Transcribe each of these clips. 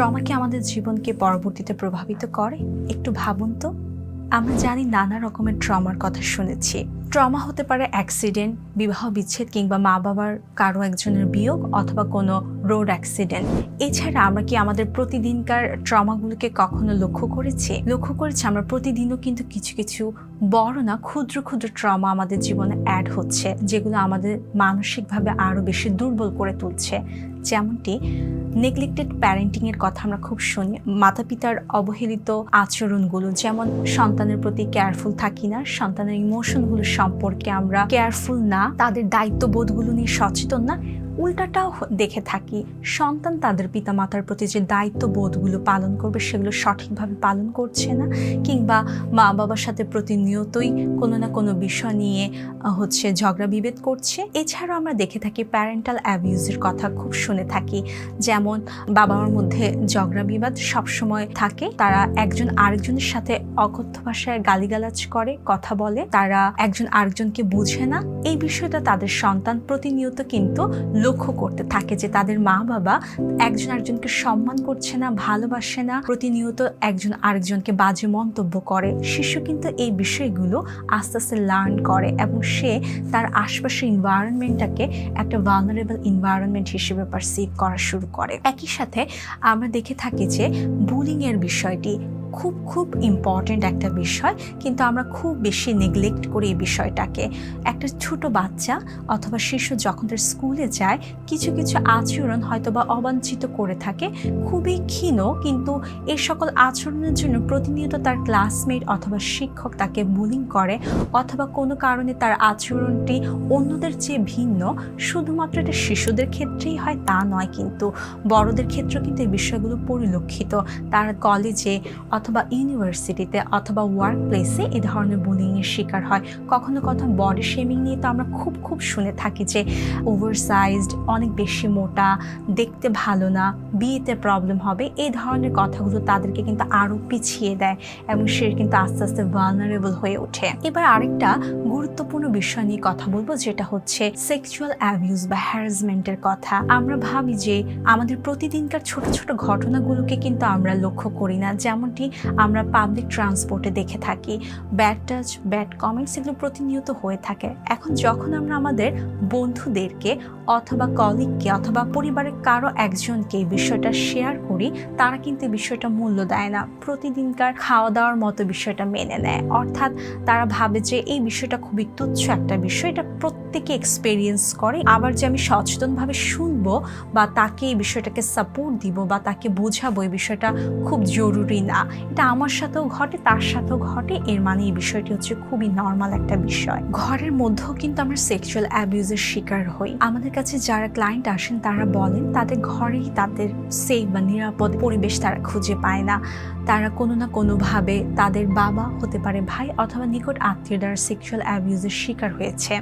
Trauma কি আমাদের জীবনকে পরবর্তীতে প্রভাবিত করে? একটু ভাবুন তো। আমরা জানি নানা রকমের ট্রমার কথা শুনেছি। ট্রমা হতে পারে অ্যাক্সিডেন্ট, বিবাহ বিচ্ছেদ কিংবা মা বাবার কারও একজনের বিয়োগ অথবা কোনো রোড অ্যাক্সিডেন্ট। এছাড়া আমরা কি আমাদের প্রতিদিনকার ট্রমাগুলোকে কখনো লক্ষ্য করেছি? লক্ষ্য করেছি আমরা প্রতিদিনও কিন্তু কিছু কিছু বড় না, ক্ষুদ্র ক্ষুদ্র ট্রমা আমাদের জীবনে অ্যাড হচ্ছে, যেগুলো আমাদের মানসিকভাবে আরও বেশি দুর্বল করে তুলছে। যেমনটি নেগলেক্টেড প্যারেন্টিংয়ের কথা আমরা খুব শুনি মাতা পিতার অবহেলিত আচরণগুলো, যেমন সন্তানের প্রতি কেয়ারফুল থাকি না, সন্তানের ইমোশনগুলো সম্পর্কে আমরা কেয়ারফুল না তাদের দায়িত্ববোধগুলো নিয়ে সচেতন না উল্টাটাও দেখে থাকি। সন্তান তাদের পিতামাতার প্রতি যে দায়িত্ববোধগুলো পালন করবে, সেগুলো সঠিকভাবে পালন করছে না, কিংবা মা বাবার সাথে প্রতিনিয়তই কোনো না কোনো বিষয় নিয়ে হচ্ছে ঝগড়া বিভেদ করছে। এছাড়াও আমরা দেখে থাকি প্যারেন্টাল অ্যাবিউজের কথা খুব শুনে থাকি। যেমন বাবা মার মধ্যে ঝগড়া বিবাদ সবসময় থাকে। তারা একজন আরেকজনের সাথে অকথ্য ভাষায় গালিগালাজ করে, কথা বলে। তারা একজন আরেকজনকে বুঝে না। এই বিষয়টা তাদের সন্তান প্রতিনিয়ত কিন্তু লক্ষ্য করতে থাকে যে তাদের মা বাবা একজন আরেকজনকে সম্মান করছে না, ভালোবাসে না, প্রতিনিয়ত একজন আরেকজনকে বাজে মন্তব্য করে। শিশু কিন্তু এই বিষয়গুলো আস্তে আস্তে লার্ন করে এবং সে তার আশপাশের এনভায়রনমেন্টটাকে একটা ভালনারেবল এনভায়রনমেন্ট হিসেবে পারসিভ করা শুরু করে। একই সাথে আমরা দেখে থাকি যে বুলিং এর বিষয়টি খুব খুব ইম্পর্ট্যান্ট একটা বিষয়, কিন্তু আমরা খুব বেশি নেগলেক্ট করি এই বিষয়টাকে। একটা ছোট বাচ্চা অথবা শিশু যখন তার স্কুলে যায়, কিছু কিছু আচরণ হয়তো বা অবাঞ্ছিত করে থাকে, খুবই ক্ষীণ, কিন্তু এই সকল আচরণের জন্য প্রতিনিয়ত তার ক্লাসমেট অথবা শিক্ষক তাকে বুলিং করে, অথবা কোনো কারণে তার আচরণটি অন্যদের চেয়ে ভিন্ন। শুধুমাত্র এটা শিশুদের ক্ষেত্রেই হয়, তা নয়, কিন্তু বড়দের ক্ষেত্রেও কিন্তু এই বিষয়গুলো পরিলক্ষিত। তার কলেজে অথবা ইউনিভার্সিটিতে অথবা ওয়ার্ক প্লেসে এ ধরনের বুলিংয়ের শিকার হয়। কখনো কখনো বডি শেমিং নিয়ে তো আমরা খুব খুব শুনে থাকি যে ওভারসাইজড অনেক বেশি মোটা, দেখতে ভালো না, বিয়েতে প্রবলেম হবে, এই ধরনের কথাগুলো তাদেরকে কিন্তু আরও পিছিয়ে দেয় এবং সে কিন্তু আস্তে আস্তে ভালনারেবল হয়ে ওঠে। এবার আরেকটা গুরুত্বপূর্ণ বিষয় নিয়ে কথা বলব, যেটা হচ্ছে সেক্সুয়াল অ্যাবিউজ বা হ্যারাসমেন্টের কথা। আমরা ভাবি যে আমাদের প্রতিদিনকার ছোট ছোট ঘটনাগুলোকে কিন্তু আমরা লক্ষ্য করি না, যেমনটি আমরা পাবলিক ট্রান্সপোর্টে দেখে থাকি। ব্যাড টাচ ব্যাড কমেন্টস এগুলো প্রতিনিয়ত হয়ে থাকে। এখন যখন আমরা আমাদের বন্ধুদেরকে অথবা কলিগকে অথবা পরিবারের কারও একজনকে বিষয়টা শেয়ার করি, তারা কিন্তু বিষয়টা মূল্য দেয় না। প্রতিদিনকার খাওয়া দাওয়ার মতো বিষয়টা মেনে নেয়। অর্থাৎ তারা ভাবে যে এই বিষয়টা খুবই তুচ্ছ একটা বিষয়। এটা প্রত্যেকে এক্সপেরিয়েন্স করে, আবার যে আমি সচেতনভাবে শুনব বা তাকে এই বিষয়টাকে সাপোর্ট দিব বা তাকে বোঝাবো এই বিষয়টা খুব জরুরি না। এটা আমার সাথেও ঘটে, তার সাথেও ঘটে, এর মানে এই বিষয়টি হচ্ছে খুবই নর্মাল একটা বিষয়। ঘরের মধ্যেও কিন্তু আমরা সেক্সুয়াল অ্যাবিউজের শিকার হই। আমাদের কাছে যারা ক্লায়েন্ট আসেন, তারা বলেন, তাদের ঘরেই তাদের সেফ বা নিরাপদ পরিবেশ তারা খুঁজে পায় না। তারা কোনো না কোনোভাবে তাদের বাবা হতে পারে ভাই অথবা নিকট আত্মীয় দ্বারা সেক্সুয়াল অ্যাবিউজের শিকার হয়েছে।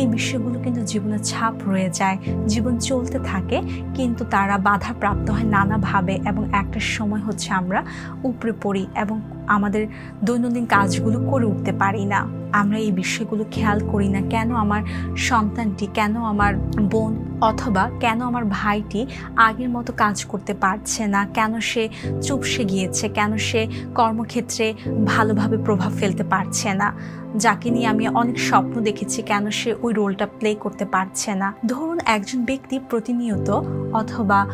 এই বিষয়গুলো কিন্তু জীবনে ছাপ রয়ে যায়, জীবন চলতে থাকে, কিন্তু তারা বাধা প্রাপ্ত হয় নানাভাবে এবং একটা সময় হচ্ছে আমরা উপরে পড়ি এবং আমাদের দৈনন্দিন কাজগুলো করে উঠতে পারি না। আমরা এই বিষয়গুলো খেয়াল করি না। কেন আমার সন্তানটি, কেন আমার বোন অথবা কেন আমার ভাইটি আগের মতো কাজ করতে পারছে না? কেন সে চুপসে গিয়েছে? কেন সে কর্মক্ষেত্রে ভালোভাবে প্রভাব ফেলতে পারছে না? যাকে নিয়ে আমি অনেক স্বপ্ন দেখেছি, কেন সে ওই রোলটা প্লে করতে পারছে না? ধরুন একজন ব্যক্তি প্রতিনিয়ত অথবা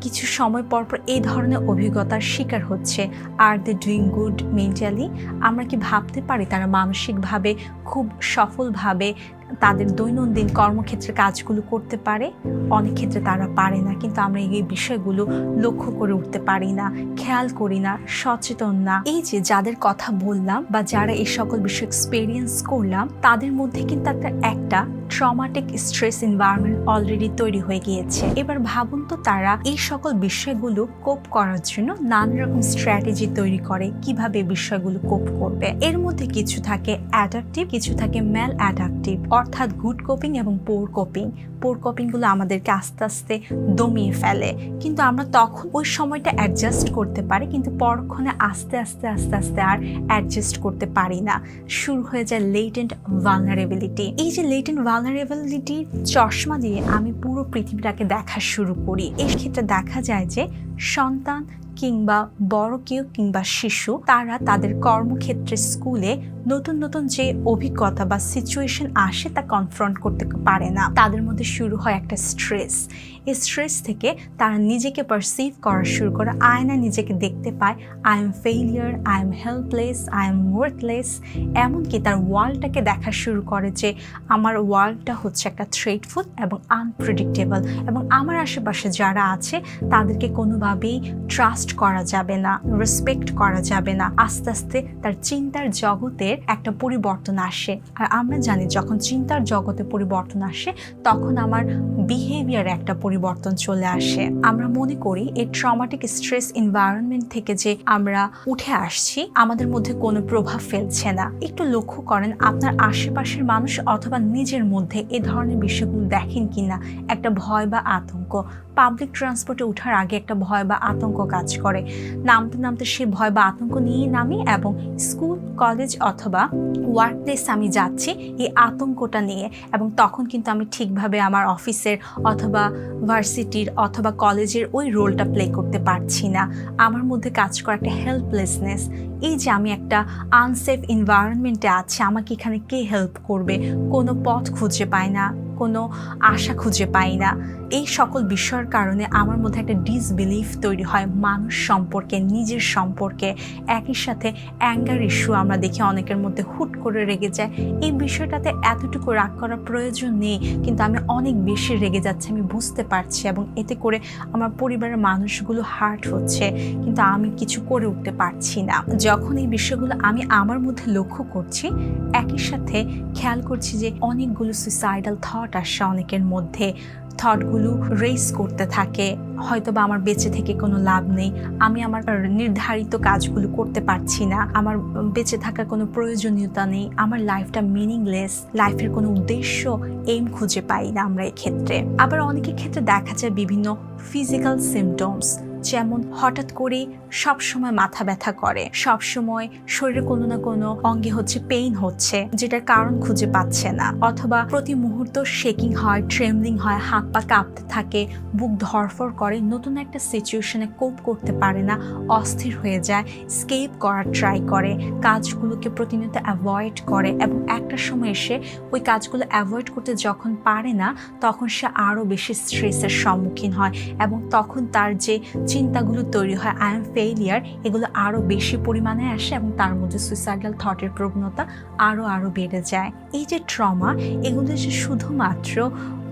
কিছু সময় পর পর এই ধরনের অভিজ্ঞতার শিকার হচ্ছে। আর দে ডুইং গুড মেন্টালি আমরা কি ভাবতে পারি তারা মানসিকভাবে খুব সফলভাবে তাদের দৈনন্দিন কর্মক্ষেত্রে কাজগুলো করতে পারে? অনেক ক্ষেত্রে তারা পারে না, কিন্তু আমরা এই বিষয়গুলো লক্ষ্য করে উঠতে পারি না, খেয়াল করি না, সচেতন না। এই যে যাদের কথা বললাম বা যারা এই সকল বিষয় এক্সপেরিয়েন্স করলাম, তাদের মধ্যে কিন্তু একটা একটা ট্রমাটিক স্ট্রেস এনভায়রনমেন্ট অলরেডি তৈরি হয়ে গিয়েছে। এবার ভাবুন তো তারা এই সকল বিষয়গুলো কোপ করার জন্য নানা রকম স্ট্র্যাটেজি তৈরি করে, কীভাবে বিষয়গুলো কোপ করবে। এর মধ্যে কিছু থাকে অ্যাডাপটিভ কিছু থাকে ম্যাল অ্যাডাপটিভ অর্থাৎ গুড কোপিং এবং পোর কোপিং পোর কোপিংগুলো আমাদেরকে আস্তে আস্তে দমিয়ে ফেলে। কিন্তু আমরা তখন ওই সময়টা অ্যাডজাস্ট করতে পারি, কিন্তু পরক্ষণে আস্তে আস্তে আস্তে আস্তে আর অ্যাডজাস্ট করতে পারি না। শুরু হয়ে যায় লেটেন্ট ভালনারেবিলিটি এই যে লেটেন্ট ভালনারেবিলিটি চশমা দিয়ে আমি পুরো পৃথিবীটাকে দেখা শুরু করি। এর ক্ষেত্রে দেখা যায় যে সন্তান কিংবা বড় কেউ কিংবা শিশু, তারা তাদের কর্মক্ষেত্রে স্কুলে নতুন নতুন যে অভিজ্ঞতা বা সিচুয়েশন আসে তা কনফ্রন্ট করতে পারে না। তাদের মধ্যে শুরু হয় একটা স্ট্রেস এই স্ট্রেস থেকে তারা নিজেকে পারসিভ করা শুরু করে। আয়না নিজেকে দেখতে পায় I am failure I am helpless I am worthless এমনকি তার ওয়ার্ল্ডটাকে দেখা শুরু করে যে, আমার ওয়ার্ল্ডটা হচ্ছে একটা থ্রেটফুল এবং আনপ্রেডিক্টেবল এবং আমার আশেপাশে যারা আছে, তাদেরকে কোনোভাবেই ট্রাস্ট করা যাবে না রেসপেক্ট করা যাবে না। আস্তে আস্তে তার চিন্তার জগতের একটা পরিবর্তন আসে। আর আমরা জানি যখন চিন্তার জগতে পরিবর্তন আসে, তখন আমার বিহেভিয়ারে একটা পরিবর্তন চলে আসে। আমরা মনে করি এই ট্রমাটিক স্ট্রেস এনভায়রনমেন্ট থেকে যে আমরা উঠে আসছি, আমাদের মধ্যে কোনো প্রভাব ফেলছে না। একটু লক্ষ্য করেন, আপনার আশেপাশের মানুষ অথবা নিজের মধ্যে এ ধরনের বিষয়গুলো দেখেন কিনা? একটা ভয় বা আতঙ্ক। পাবলিক ট্রান্সপোর্টে ওঠার আগে একটা ভয় বা আতঙ্ক কাজ করে। নামতে নামতে সে ভয় বা আতঙ্ক নিয়েই নামি এবং স্কুল, কলেজ অথবা ওয়ার্ক প্লেস আমি যাচ্ছি এই আতঙ্কটা নিয়ে এবং তখন কিন্তু আমি ঠিকভাবে আমার অফিসের অথবা ভার্সিটির অথবা কলেজের ওই রোলটা প্লে করতে পারছি না। আমার মধ্যে কাজ করা একটা হেল্পলেসনেস এই যে আমি একটা আনসেফ এনভায়রনমেন্টে আছি, আমাকে এখানে কে হেল্প করবে? কোনো পথ খুঁজে পাই না। কোনো আশা খুঁজে পাই না। এই সকল বিষয়ের কারণে আমার মধ্যে একটা ডিসবিলিফ তৈরি হয়। মানুষ সম্পর্কে, নিজের সম্পর্কে, একই সাথে অ্যাঙ্গার ইস্যু আমরা দেখি অনেকের মধ্যে হুট করে রেগে যায়। এই বিষয়টাতে এতটুকু রাগ করার প্রয়োজন নেই, কিন্তু আমি অনেক বেশি রেগে যাচ্ছি, আমি বুঝতে পারছি এবং এতে করে আমার পরিবারের মানুষগুলো হার্ট হচ্ছে, কিন্তু আমি কিছু করে উঠতে পারছি না। যখন এই বিষয়গুলো আমি আমার মধ্যে লক্ষ্য করছি, একই সাথে খেয়াল করছি যে অনেকগুলো সুইসাইডাল থট আসে অনেকের মধ্যে থটগুলো রেস করতে থাকে। হয়তো বা আমার বেঁচে থেকে কোনো লাভ নেই। আমি আমার নির্ধারিত কাজগুলো করতে পারছি না। আমার বেঁচে থাকার কোনো প্রয়োজনীয়তা নেই। আমার লাইফটা মিনিংলেস লাইফের কোনো উদ্দেশ্য এইম খুঁজে পাই না আমরা এক্ষেত্রে। আবার অনেকের ক্ষেত্রে দেখা যায় বিভিন্ন ফিজিক্যাল সিমটমস যেমন হঠাৎ করে সব সময় মাথা ব্যথা করে সব সময় শরীরে কোনো না কোনো অঙ্গে হচ্ছে পেইন হচ্ছে, যেটার কারণ খুঁজে পাচ্ছে না। অথবা প্রতি মুহূর্ত শেকিং হয় ট্রেমলিং হয়, হাত পা কাঁপতে থাকে, বুক ধরফর করে, নতুন একটা সিচুয়েশনে কোপ করতে পারে না, অস্থির হয়ে যায় স্কেপ করার ট্রাই করে, কাজগুলোকে প্রতিনিয়ত অ্যাভয়েড করে এবং একটা সময় এসে ওই কাজগুলো অ্যাভয়েড করতে যখন পারে না, তখন সে আরও বেশি স্ট্রেসের সম্মুখীন হয় এবং তখন তার যে চিন্তাগুলো তৈরি হয় আই এম ফেইলিয়ার এগুলো আরও বেশি পরিমাণে আসে এবং তার মধ্যে সুইসাইডাল থটের প্রবণতা আরও আরও বেড়ে যায়। এই যে ট্রমা এগুলো যে শুধুমাত্র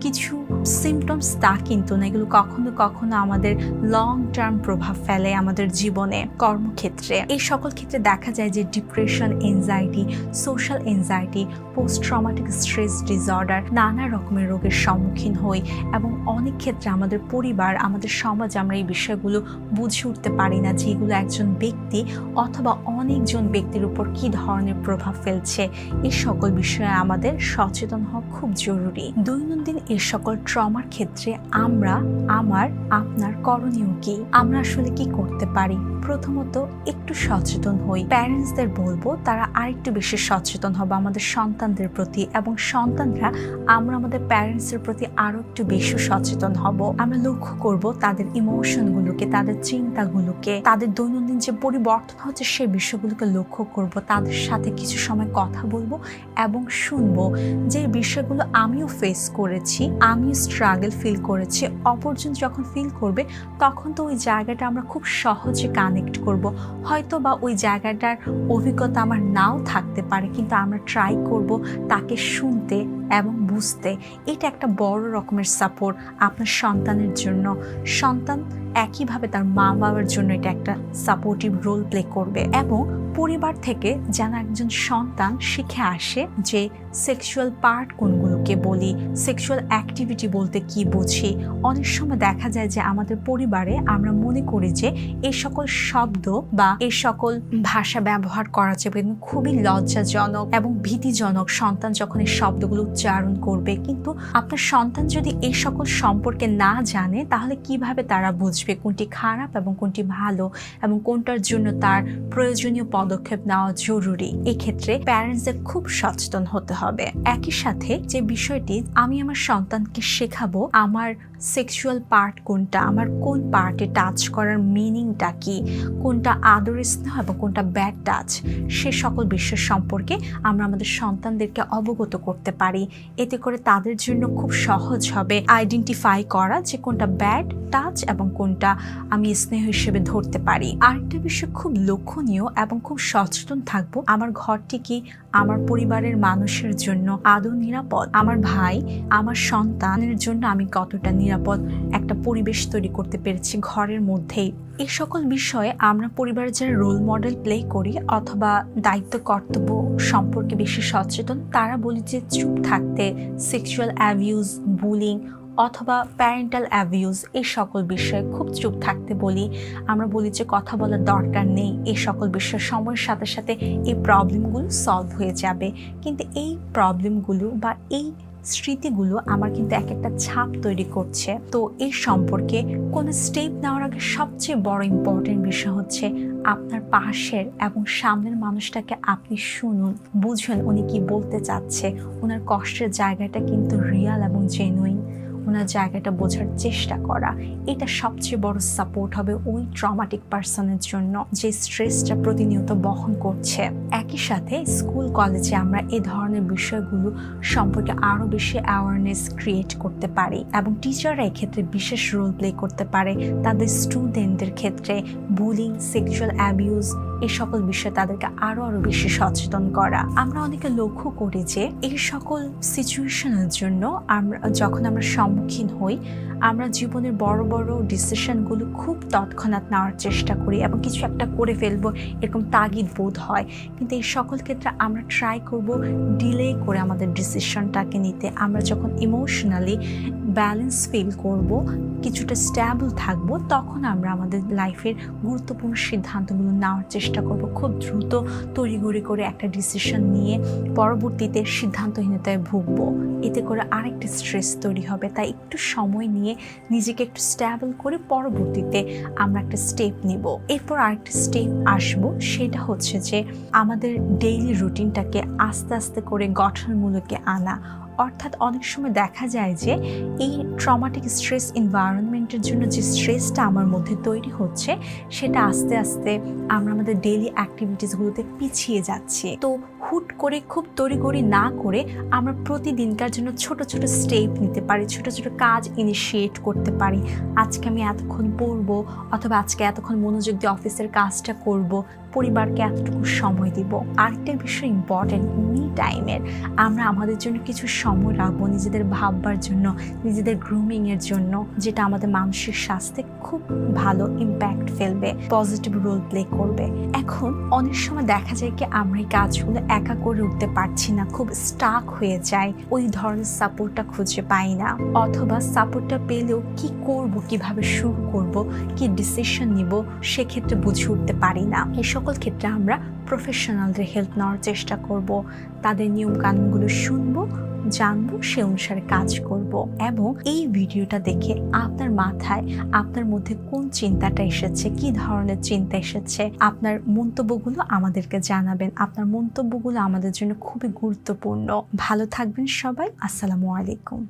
কিছু সিমটমস তা কিন্তু না, এগুলো কখনো কখনো আমাদের লং টার্ম প্রভাব ফেলে আমাদের জীবনে, কর্মক্ষেত্রে। এই সকল ক্ষেত্রে দেখা যায় যে depression anxiety social anxiety post traumatic stress disorder নানা রকমের রোগের সম্মুখীন হই এবং অনেক ক্ষেত্রে আমাদের পরিবার, আমাদের সমাজ আমরা এই বিষয়গুলো বুঝে উঠতে পারি না যে এগুলো একজন ব্যক্তি অথবা অনেকজন ব্যক্তির উপর কী ধরনের প্রভাব ফেলছে। এই সকল বিষয়ে আমাদের সচেতন হওয়া খুব জরুরি। দৈনন্দিন এই সকল ট্রমার ক্ষেত্রে আমরা, আমার, আপনার করণীয় কি? আমরা আসলে কি করতে পারি? প্রথমত একটু সচেতন হই। প্যারেন্টসদের বলব, তারা আরেকটু বেশি সচেতন হবে আমাদের সন্তানদের প্রতি এবং সন্তানরা আমরা আমাদের প্যারেন্টসের প্রতি আরও একটু বেশি সচেতন হব। আমরা লক্ষ্য করব তাদের ইমোশনগুলোকে তাদের চিন্তাগুলোকে, তাদের দৈনন্দিন যে পরিবর্তন হচ্ছে সেই বিষয়গুলোকে লক্ষ্য করব, তাদের সাথে কিছু সময় কথা বলব এবং শুনব। যে বিষয়গুলো আমিও ফেস করেছি, আমিও স্ট্রাগল ফিল করেছে, অপরজন যখন ফিল করবে, তখন তো ওই জায়গাটা আমরা খুব সহজে কানেক্ট করব। হয়তো বা ওই জায়গাটার অভিজ্ঞতা আমার নাও থাকতে পারে, কিন্তু আমরা ট্রাই করব তাকে শুনতে এবং বুঝতে এটা একটা বড় রকমের সাপোর্ট আপনার সন্তানের জন্য। সন্তান একইভাবে তার মা বাবার জন্য এটা একটা সাপোর্টিভ রোল প্লে করবে এবং পরিবার থেকে যেন একজন সন্তান শিখে আসে যে সেক্সুয়াল পার্ট কোনগুলোকে বলি সেক্সুয়াল অ্যাক্টিভিটি বলতে কি বুঝি। অনেক সময় দেখা যায় যে আমাদের পরিবারে আমরা মনে করি যে এই সকল শব্দ বা এই সকল ভাষা ব্যবহার করা যাবে খুবই লজ্জাজনক এবং ভীতিজনক সন্তান যখন এই শব্দগুলো উচ্চারণ করবে। কিন্তু আপনার সন্তান যদি এই সকল সম্পর্কে না জানে, তাহলে কীভাবে তারা বুঝবে কোনটি খারাপ এবং কোনটি ভালো এবং কোনটার জন্য তার প্রয়োজনীয় পদক্ষেপ নেওয়া জরুরি? এক্ষেত্রে প্যারেন্টসদের খুব সচেতন হতে হবে। একই সাথে যে বিষয়টি আমি আমার সন্তানকে শেখাবো, আমার সেক্সুয়াল পার্ট কোনটা, আমার কোন পার্টে টাচ করার মিনিংটা কি, কোনটা আদর স্নেহ এবং কোনটা ব্যাড টাচ সে সকল বিষয় সম্পর্কে আমরা আমাদের সন্তানদেরকে অবগত করতে পারি। এতে করে তাদের জন্য খুব সহজ হবে আইডেন্টিফাই করা যে কোনটা ব্যাড টাচ এবং কোনটা আমি স্নেহ হিসেবে ধরতে পারি। আরেকটা বিষয় খুব লক্ষণীয় এবং খুব সচেতন থাকব, আমার ঘরটি কি আমার পরিবারের মানুষের জন্য আদৌ নিরাপদ? আমার ভাই, আমার সন্তানের জন্য আমি কতটা নিরাপদ? একটা পরিবেশ তৈরি করতে পেরেছি ঘরের মধ্যেই। এই সকল বিষয়ে আমরা পরিবারের যারা রোল মডেল প্লে করি অথবা দায়িত্ব, কর্তব্য সম্পর্কে বেশি সচেতন, তারা বলি যে চুপ থাকতে সেক্সুয়াল অ্যাবিউজ বুলিং অথবা প্যারেন্টাল অ্যাবিউজ এই সকল বিষয়ে খুব চুপ থাকতে বলি। আমরা বলি যে কথা বলার দরকার নেই, এই সকল বিষয় সময়ের সাথে সাথে এই প্রবলেমগুলো সলভ হয়ে যাবে। কিন্তু এই প্রবলেমগুলো বা এই স্মৃতিগুলো আমার কিন্তু এক একটা ছাপ তৈরি করছে। তো এই সম্পর্কে কোনো স্টেপ নেওয়ার আগে সবচেয়ে বড় ইম্পর্টেন্ট বিষয় হচ্ছে আপনার পাশের এবং সামনের মানুষটাকে আপনি শুনুন, বুঝুন উনি কি বলতে চাচ্ছে। ওনার কষ্টের জায়গাটা কিন্তু রিয়াল এবং জেনুইন ওনার জায়গাটা বোঝার চেষ্টা করা। এটা সবচেয়ে বড় সাপোর্ট হবে ওই ট্রমাটিক পার্সনের জন্য যে স্ট্রেসটা প্রতিনিয়ত বহন করছে। একই সাথে স্কুল কলেজে আমরা এ ধরনের বিষয়গুলো সম্পর্কে আরও বেশি অ্যাওয়ারনেস ক্রিয়েট করতে পারি এবং টিচাররা এক্ষেত্রে বিশেষ রোল প্লে করতে পারে। তাদের স্টুডেন্টদের ক্ষেত্রে বুলিং সেক্সুয়াল অ্যাবিউজ এই সকল বিষয়ে তাদেরকে আরও আরও বেশি সচেতন করা। আমরা অনেকে লক্ষ্য করি যে এই সকল সিচুয়েশনের জন্য আমরা, যখন আমরা সম্মুখীন হই, আমরা জীবনের বড় বড় ডিসিশনগুলো খুব তৎক্ষণাৎ নেওয়ার চেষ্টা করি এবং কিছু একটা করে ফেলব, এরকম তাগিদ বোধ হয়। কিন্তু এই সকল ক্ষেত্রে আমরা ট্রাই করব ডিলে করে আমাদের ডিসিশনটাকে নিতে। আমরা যখন ইমোশনালি ব্যালেন্স ফিল করব, কিছুটা স্ট্যাবল থাকব, তখন আমরা আমাদের লাইফের গুরুত্বপূর্ণ সিদ্ধান্তগুলো নেওয়ার চেষ্টা করব। খুব দ্রুত তড়িঘড়ি করে একটা ডিসিশন নিয়ে পরবর্তীতে সিদ্ধান্তহীনতায় ভুগব। এতে করে আরেকটা স্ট্রেস তৈরি হবে। তাই একটু সময় নিয়ে নিজেকে একটু স্ট্যাবল করে পরবর্তীতে আমরা একটা স্টেপ নিব। এরপর আরেকটা স্টেপ আসব, সেটা হচ্ছে যে আমাদের ডেইলি রুটিনটাকে আস্তে আস্তে করে গঠনমূলকে আনা। অর্থাৎ অনেক সময় দেখা যায় যে এই ট্রমাটিক স্ট্রেস এনভায়রনমেন্টের জন্য যে স্ট্রেসটা আমার মধ্যে তৈরি হচ্ছে, সেটা আস্তে আস্তে আমরা আমাদের ডেইলি অ্যাক্টিভিটিসগুলোতে পিছিয়ে যাচ্ছি। তো হুট করে, খুব তড়িগড়ি না করে আমরা প্রতিদিনকার জন্য ছোট ছোট স্টেপ নিতে পারি, ছোট ছোট কাজ ইনিশিয়েট করতে পারি। আজকে আমি এতক্ষণ পড়ব অথবা আজকে এতক্ষণ মনোযোগ দিয়ে অফিসের কাজটা করব, পরিবারকে এতটুকু সময় দিব। আরেকটা বিষয় ইম্পর্টেন্ট মি টাইমের আমরা আমাদের জন্য কিছু সময় রাখব নিজেদের ভাববার জন্য, নিজেদের গ্রুমিংয়ের জন্য, যেটা আমাদের মানসিক স্বাস্থ্যে খুব ভালো ইম্প্যাক্ট ফেলবে পজিটিভ রোল প্লে করবে। এখন অনেক সময় দেখা যায় কি আমরা এই কাজগুলো একা করে উঠতে পারছি না, খুব স্টাক হয়ে যায় ওই ধরনের সাপোর্টটা খুঁজে পাই না। অথবা সাপোর্টটা পেলেও কি করব, কীভাবে শুরু করব, কি ডিসিশন নিব, সেক্ষেত্রে বুঝে উঠতে পারি না। এই সকল ক্ষেত্রে আমরা প্রফেশনালদের হেল্প নেওয়ার চেষ্টা করব। তাদের নিয়ম কানুনগুলো শুনব, জানব, সে অনুসারে কাজ করব এবং এই ভিডিওটা দেখে আপনার মাথায়, আপনার মধ্যে কোন চিন্তাটা এসেছে, কি ধরনের চিন্তা এসেছে, আপনার মন্তব্যগুলো আমাদেরকে জানাবেন। আপনার মন্তব্যগুলো আমাদের জন্য খুবই গুরুত্বপূর্ণ। ভালো থাকবেন সবাই। আসসালামু আলাইকুম।